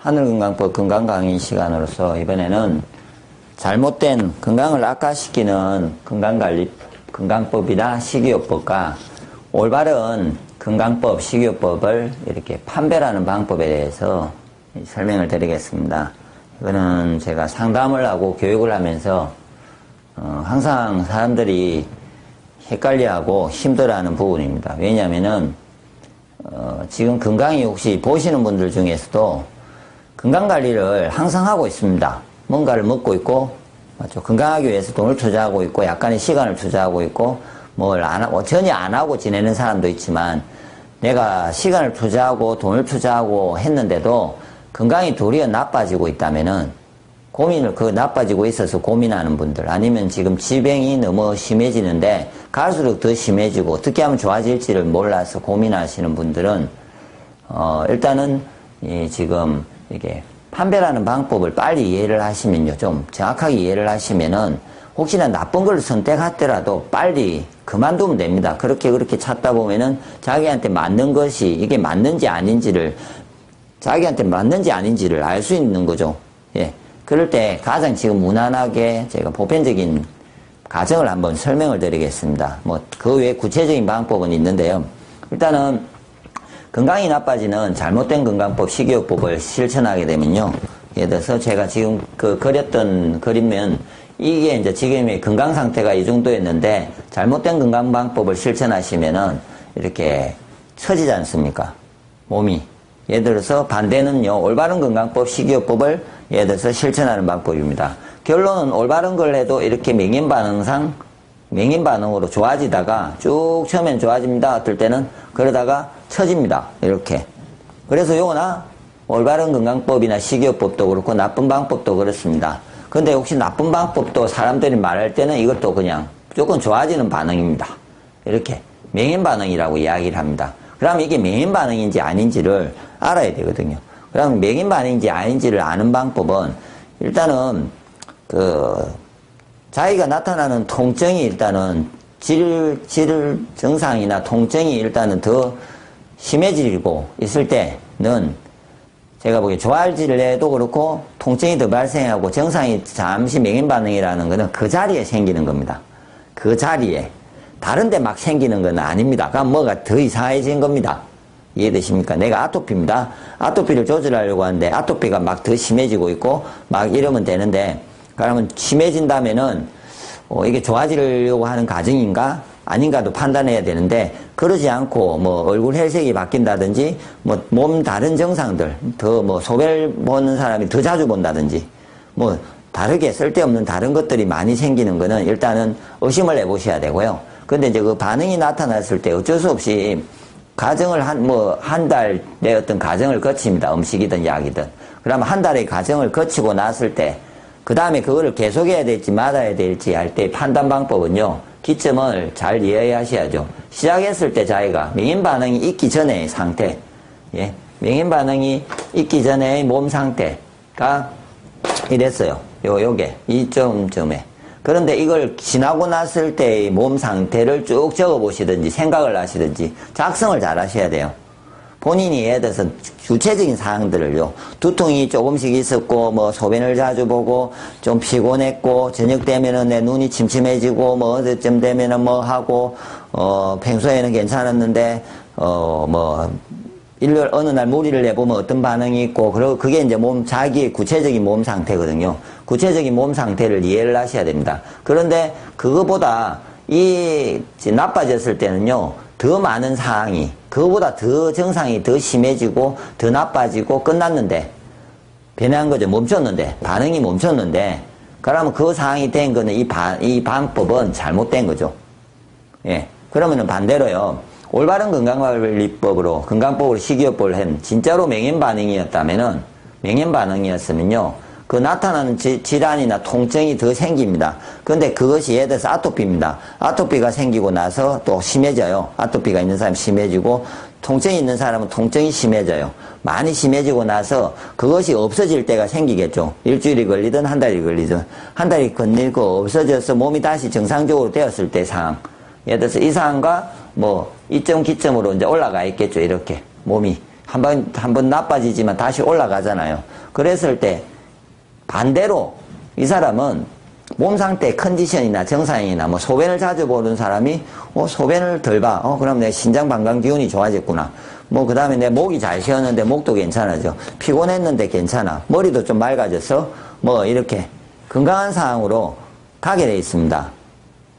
하늘건강법 건강강의 시간으로서 이번에는 잘못된 건강을 악화시키는 건강관리, 건강법이나 식이요법과 올바른 건강법, 식이요법을 이렇게 판별하는 방법에 대해서 설명을 드리겠습니다. 이거는 제가 상담을 하고 교육을 하면서 어, 항상 사람들이 헷갈려하고 힘들어하는 부분입니다. 왜냐하면은 어, 지금 건강이 혹시 보시는 분들 중에서도 건강관리를 항상 하고 있습니다. 뭔가를 먹고 있고, 맞죠? 건강하기 위해서 돈을 투자하고 있고, 약간의 시간을 투자하고 있고, 뭘안 전혀 안 하고 지내는 사람도 있지만, 내가 시간을 투자하고 돈을 투자하고 했는데도 건강이 도리어 나빠지고 있다면은, 고민을, 그 나빠지고 있어서 고민하는 분들, 아니면 지금 질병이 너무 심해지는데, 갈수록 더 심해지고, 어떻게 하면 좋아질지를 몰라서 고민하시는 분들은, 어, 일단은, 이 지금, 이게, 판별하는 방법을 빨리 이해를 하시면요. 좀 정확하게 이해를 하시면은 혹시나 나쁜 걸 선택하더라도 빨리 그만두면 됩니다. 그렇게 그렇게 찾다 보면은 자기한테 맞는 것이 이게 맞는지 아닌지를 자기한테 맞는지 아닌지를 알 수 있는 거죠. 예. 그럴 때 가장 지금 무난하게 제가 보편적인 가정을 한번 설명을 드리겠습니다. 뭐 그 외에 구체적인 방법은 있는데요. 일단은 건강이 나빠지는 잘못된 건강법 식이요법을 실천하게 되면요. 예를 들어서 제가 지금 그 그렸던 그림면 이게 이제 지금의 건강 상태가 이 정도였는데 잘못된 건강 방법을 실천하시면은 이렇게 처지지 않습니까? 몸이. 예를 들어서 반대는요, 올바른 건강법 식이요법을 예를 들어서 실천하는 방법입니다. 결론은 올바른 걸 해도 이렇게 명인 반응상 명인 반응으로 좋아지다가 쭉 처음엔 좋아집니다. 어떨 때는 그러다가 처집니다. 이렇게. 그래서 요거나 올바른 건강법이나 식이요법도 그렇고 나쁜 방법도 그렇습니다. 근데 혹시 나쁜 방법도 사람들이 말할 때는 이것도 그냥 조금 좋아지는 반응입니다. 이렇게 명인 반응이라고 이야기를 합니다. 그럼 이게 명인 반응인지 아닌지를 알아야 되거든요. 그럼 명인 반응인지 아닌지를 아는 방법은 일단은 그 자기가 나타나는 통증이 일단은 질, 질 증상이나 통증이 일단은 더 심해지고 있을 때는 제가 보기에 해도 그렇고 통증이 더 발생하고 증상이 잠시 맹인 반응이라는 것은 그 자리에 생기는 겁니다. 그 자리에. 다른데 막 생기는 건 아닙니다. 그럼 뭐가 더 이상해진 겁니다. 이해되십니까? 내가 아토피입니다. 아토피를 조절하려고 하는데 아토피가 막 더 심해지고 있고 막 이러면 되는데 그러면 심해진다면은 어, 이게 좋아지려고 하는 과정인가 아닌가도 판단해야 되는데 그러지 않고 뭐 얼굴 혈색이 바뀐다든지 뭐 몸 다른 증상들 더 뭐 소변 보는 사람이 더 자주 본다든지 뭐 다르게 쓸데없는 다른 것들이 많이 생기는 거는 일단은 의심을 해보셔야 되고요. 근데 이제 그 반응이 나타났을 때 어쩔 수 없이 가정을 한 뭐 한 달 내 어떤 가정을 거칩니다. 음식이든 약이든. 그러면 한 달의 가정을 거치고 났을 때 그 다음에 그거를 계속해야 될지 말아야 될지 할 때 판단 방법은요. 기점을 잘 이해하셔야죠. 시작했을 때 자기가 명인 반응이 있기 전의 상태, 예, 명인 반응이 있기 전의 몸 상태가 이랬어요. 요 요게 이점점에. 그런데 이걸 지나고 났을 때의 몸 상태를 쭉 적어 보시든지 생각을 하시든지 작성을 잘 하셔야 돼요. 본인이 예를 들어서 구체적인 사항들을요. 두통이 조금씩 있었고, 뭐, 소변을 자주 보고, 좀 피곤했고, 저녁 되면은 내 눈이 침침해지고, 뭐, 어제쯤 되면은 뭐 하고, 어, 평소에는 괜찮았는데, 어, 뭐, 일요일 어느 날 무리를 내보면 어떤 반응이 있고, 그리고 그게 이제 몸, 자기의 구체적인 몸 상태거든요. 구체적인 몸 상태를 이해를 하셔야 됩니다. 그런데 그거보다 이 나빠졌을 때는요, 더 많은 사항이 그거보다 더 증상이 더 심해지고 더 나빠지고 끝났는데 변한 거죠. 멈췄는데 반응이 멈췄는데 그러면 그 상황이 된 거는 이, 반, 이 방법은 잘못된 거죠. 예. 그러면은 반대로요. 올바른 건강관리법으로 건강법으로 식이요법을 한 진짜로 맹인 반응이었다면은 맹인 반응이었으면요. 그 나타나는 지, 질환이나 통증이 더 생깁니다. 그런데 그것이 예를 들어서 아토피입니다. 아토피가 생기고 나서 또 심해져요. 아토피가 있는 사람이 심해지고 통증이 있는 사람은 통증이 심해져요. 많이 심해지고 나서 그것이 없어질 때가 생기겠죠. 일주일이 걸리든 한 달이 걸리든 한 달이 걸리고 없어져서 몸이 다시 정상적으로 되었을 때 상황. 예를 들어서 이 상황과 뭐 이점 기점으로 이제 올라가 있겠죠. 이렇게 몸이 한 번, 한 번 나빠지지만 다시 올라가잖아요. 그랬을 때 반대로 이 사람은 몸 상태 컨디션이나 정상이나 뭐 소변을 자주 보는 사람이 어 소변을 덜 봐. 어 그럼 내 신장 방광 기운이 좋아졌구나. 뭐 그다음에 내 목이 잘 쉬었는데 목도 괜찮아져. 피곤했는데 괜찮아. 머리도 좀 맑아져서 뭐 이렇게 건강한 상황으로 가게 돼 있습니다.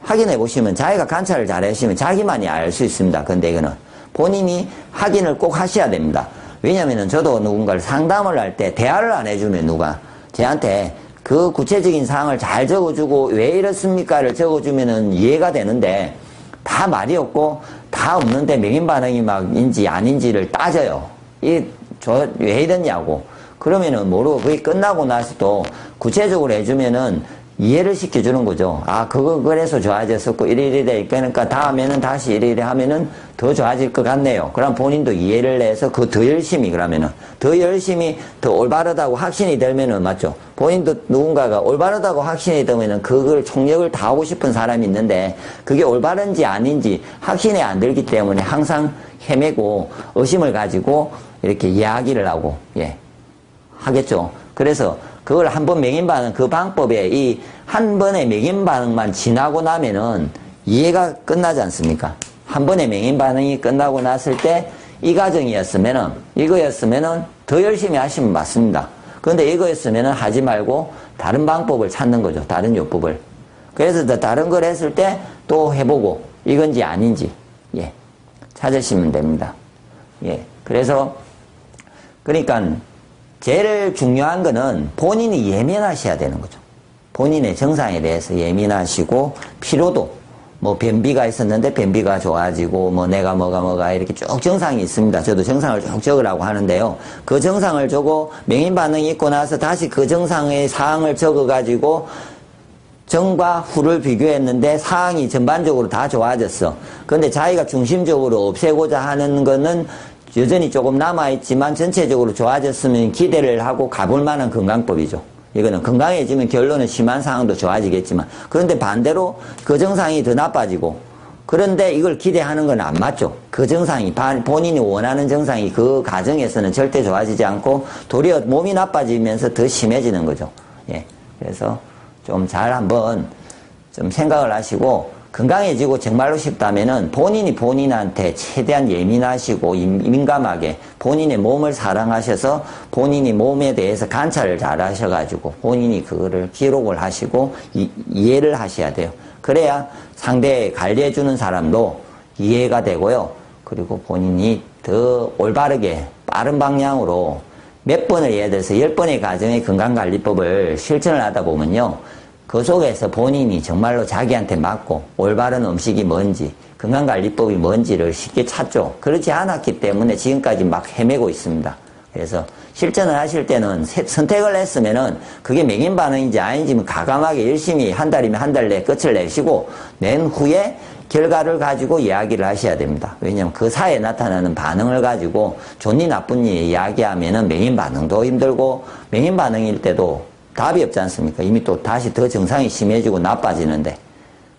확인해 보시면 자기가 관찰을 잘 하시면 자기만이 알 수 있습니다. 근데 이거는 본인이 확인을 꼭 하셔야 됩니다. 왜냐면은 저도 누군가를 상담을 할 때 대화를 안 해주면 누가 저한테 그 구체적인 사항을 잘 적어주고 왜 이렇습니까를 적어주면은 이해가 되는데 다 말이 없고 다 없는데 명인 반응이 막인지 아닌지를 따져요. 이 저 왜 이랬냐고. 그러면은 모르고 그게 끝나고 나서도 구체적으로 해주면은 이해를 시켜주는 거죠. 아, 그거 그래서 좋아졌었고, 이리이래. 그러니까 다음에는 다시 이리이래 하면은 더 좋아질 것 같네요. 그럼 본인도 이해를 내서 그 더 열심히 그러면은, 더 열심히 더 올바르다고 확신이 들면은, 맞죠? 본인도 누군가가 올바르다고 확신이 들면은 그걸 총력을 다 하고 싶은 사람이 있는데, 그게 올바른지 아닌지 확신이 안 들기 때문에 항상 헤매고 의심을 가지고 이렇게 이야기를 하고, 예. 하겠죠. 그래서 그걸 한번 맹인 반응 그 방법에 이 한 번의 맹인 반응만 지나고 나면은 이해가 끝나지 않습니까? 한 번의 맹인 반응이 끝나고 났을 때 이 과정이었으면은 이거였으면은 더 열심히 하시면 맞습니다. 그런데 이거였으면은 하지 말고 다른 방법을 찾는 거죠. 다른 요법을. 그래서 더 다른 걸 했을 때 또 해보고 이건지 아닌지 예 찾으시면 됩니다. 예 그래서 그러니까 제일 중요한 거는 본인이 예민하셔야 되는 거죠. 본인의 정상에 대해서 예민하시고 피로도 뭐 변비가 있었는데 변비가 좋아지고 뭐 내가 뭐가 뭐가 이렇게 쭉 정상이 있습니다. 저도 정상을 쭉 적으라고 하는데요. 그 정상을 적고 명인 반응이 있고 나서 다시 그 정상의 사항을 적어 가지고 전과 후를 비교했는데 사항이 전반적으로 다 좋아졌어. 그런데 자기가 중심적으로 없애고자 하는 거는 여전히 조금 남아있지만 전체적으로 좋아졌으면 기대를 하고 가볼 만한 건강법이죠. 이거는 건강해지면 결론은 심한 상황도 좋아지겠지만 그런데 반대로 그 정상이 더 나빠지고 그런데 이걸 기대하는 건 안 맞죠. 그 정상이 본인이 원하는 정상이 그 과정에서는 절대 좋아지지 않고 도리어 몸이 나빠지면서 더 심해지는 거죠. 예. 그래서 좀 잘 한번 좀 생각을 하시고 건강해지고 정말로 싶다면은 본인이 본인한테 최대한 예민하시고 민감하게 본인의 몸을 사랑하셔서 본인이 몸에 대해서 관찰을 잘 하셔가지고 본인이 그거를 기록을 하시고 이, 이해를 하셔야 돼요. 그래야 상대 관리해주는 사람도 이해가 되고요. 그리고 본인이 더 올바르게 빠른 방향으로 몇 번을 예를 들어서 열 번의 가정의 건강관리법을 실천을 하다 보면요. 그 속에서 본인이 정말로 자기한테 맞고 올바른 음식이 뭔지 건강관리법이 뭔지를 쉽게 찾죠. 그렇지 않았기 때문에 지금까지 막 헤매고 있습니다. 그래서 실전을 하실 때는 선택을 했으면은 그게 맹인 반응인지 아닌지 가감하게 열심히 한 달이면 한 달 내에 끝을 내시고 낸 후에 결과를 가지고 이야기를 하셔야 됩니다. 왜냐하면 그 사이에 나타나는 반응을 가지고 좋니 나쁘니 이야기하면은 맹인 반응도 힘들고 맹인 반응일 때도 답이 없지 않습니까? 이미 또 다시 더 정상이 심해지고 나빠지는데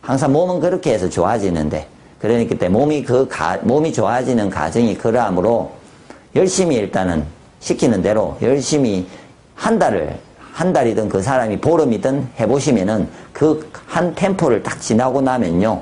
항상 몸은 그렇게 해서 좋아지는데 그러니까 때 몸이 그 가, 몸이 좋아지는 과정이 그러하므로 열심히 일단은 시키는 대로 열심히 한 달을 한 달이든 그 사람이 보름이든 해보시면은 그 한 템포를 딱 지나고 나면요,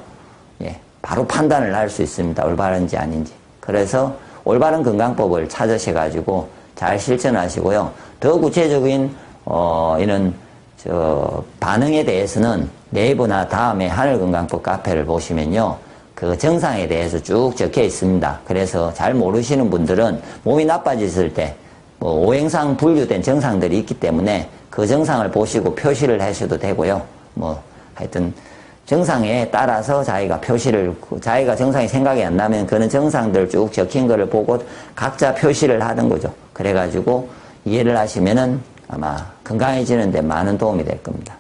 예, 바로 판단을 할 수 있습니다. 올바른지 아닌지. 그래서 올바른 건강법을 찾으셔가지고 잘 실천하시고요. 더 구체적인 어, 이런, 저, 반응에 대해서는 네이버나 다음에 하늘건강법 카페를 보시면요. 그 정상에 대해서 쭉 적혀 있습니다. 그래서 잘 모르시는 분들은 몸이 나빠졌을 때, 뭐, 오행상 분류된 정상들이 있기 때문에 그 정상을 보시고 표시를 하셔도 되고요. 뭐, 하여튼, 정상에 따라서 자기가 표시를, 자기가 정상이 생각이 안 나면 그런 정상들 쭉 적힌 거를 보고 각자 표시를 하는 거죠. 그래 가지고 이해를 하시면은 아마 건강해지는데 많은 도움이 될 겁니다.